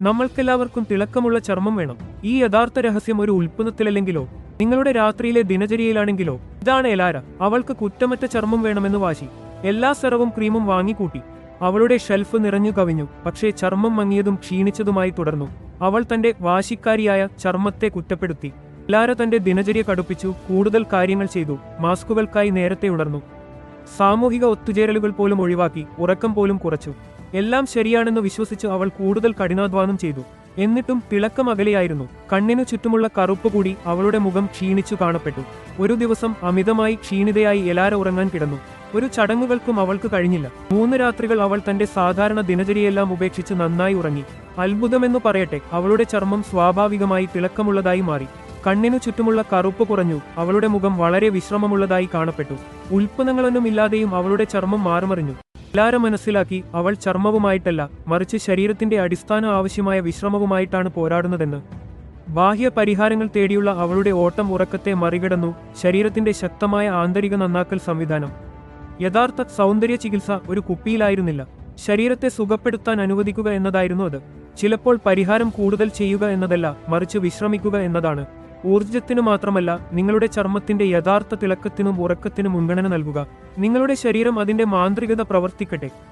നമ്മൾക്കെല്ലാവർക്കും തിളക്കമുള്ള ചർമ്മം വേണം. ഈ യഥാർത്ഥ രഹസ്യം ഒരു ഉൽപ്പന്നത്തിലല്ലെങ്കിലോ? നിങ്ങളുടെ രാത്രിയിലെ ദിനചര്യയിലാണെങ്കിലോ? ഇതാണ് എലാര. അവൾക്ക് കുറ്റമറ്റ ചർമ്മം വേണമെന്ന് വാശി. എല്ലാ സെറവും ക്രീമും വാങ്ങിക്കൂട്ടി. അവളുടെ ഷെൽഫ് നിറഞ്ഞു കവിഞ്ഞു. പക്ഷേ ചർമ്മം മങ്ങിയതും ക്ഷീണിച്ചതുമായി തുടർന്നു. അവൾ തന്റെ വാശിക്കാരിയായ ചർമ്മത്തെ കുറ്റപ്പെടുത്തി. എലാര തന്റെ ദിനചര്യ കടുപ്പിച്ചു. കൂടുതൽ കാര്യങ്ങൾ ചെയ്തു. മാസ്കുകൾക്കായി നേരത്തെ ഉണർന്നു. സാമൂഹിക ഒത്തുചേരലുകൾ പോലും ഒഴിവാക്കി. ഉറക്കം പോലും കുറച്ചു. എല്ലാം ശരിയാണെന്ന് വിശ്വസിച്ച് അവൾ കൂടുതൽ കഠിനാധ്വാനം ചെയ്തു. എന്നിട്ടും തിളക്കം അകലെയായിരുന്നു. കണ്ണിനു ചുറ്റുമുള്ള കറുപ്പ് കൂടി അവളുടെ മുഖം ക്ഷീണിച്ചു കാണപ്പെട്ടു. ഒരു ദിവസം അമിതമായി ക്ഷീണിതയായി എലാര ഉറങ്ങാൻ കിടന്നു. ഒരു ചടങ്ങുകൾക്കും അവൾക്ക് കഴിഞ്ഞില്ല. മൂന്ന് രാത്രികൾ അവൾ തന്റെ സാധാരണ ദിനചര്യയെല്ലാം ഉപേക്ഷിച്ച് നന്നായി ഉറങ്ങി. അത്ഭുതമെന്നു പറയട്ടെ അവളുടെ ചർമ്മം സ്വാഭാവികമായി തിളക്കമുള്ളതായി മാറി. കണ്ണിനു ചുറ്റുമുള്ള കറുപ്പ് കുറഞ്ഞു. അവളുടെ മുഖം വളരെ വിശ്രമമുള്ളതായി കാണപ്പെട്ടു. ഉൽപ്പന്നങ്ങളൊന്നും ഇല്ലാതെയും അവളുടെ ചർമ്മം മാറുമറിഞ്ഞു. എല്ലാരും മനസ്സിലാക്കി അവൾ ചർമ്മവുമായിട്ടല്ല മറിച്ച് ശരീരത്തിന്റെ അടിസ്ഥാന ആവശ്യമായ വിശ്രമവുമായിട്ടാണ് പോരാടുന്നതെന്ന്. ബാഹ്യ പരിഹാരങ്ങൾ തേടിയുള്ള അവളുടെ ഓട്ടം ഉറക്കത്തെ മറികടന്നു ശരീരത്തിന്റെ ശക്തമായ ആന്തരിക നന്നാക്കൽ സംവിധാനം. യഥാർത്ഥ സൗന്ദര്യ ചികിത്സ ഒരു കുപ്പിയിലായിരുന്നില്ല. ശരീരത്തെ സുഖപ്പെടുത്താൻ അനുവദിക്കുക എന്നതായിരുന്നു അത്. ചിലപ്പോൾ പരിഹാരം കൂടുതൽ ചെയ്യുക എന്നതല്ല മറിച്ച് വിശ്രമിക്കുക എന്നതാണ്. ഊർജത്തിനു മാത്രമല്ല നിങ്ങളുടെ ചർമ്മത്തിന്റെ യഥാർത്ഥ തിളക്കത്തിനും ഉറക്കത്തിനും മുൻഗണന നൽകുക. നിങ്ങളുടെ ശരീരം അതിന്റെ മാന്ത്രികത പ്രവർത്തിക്കട്ടെ.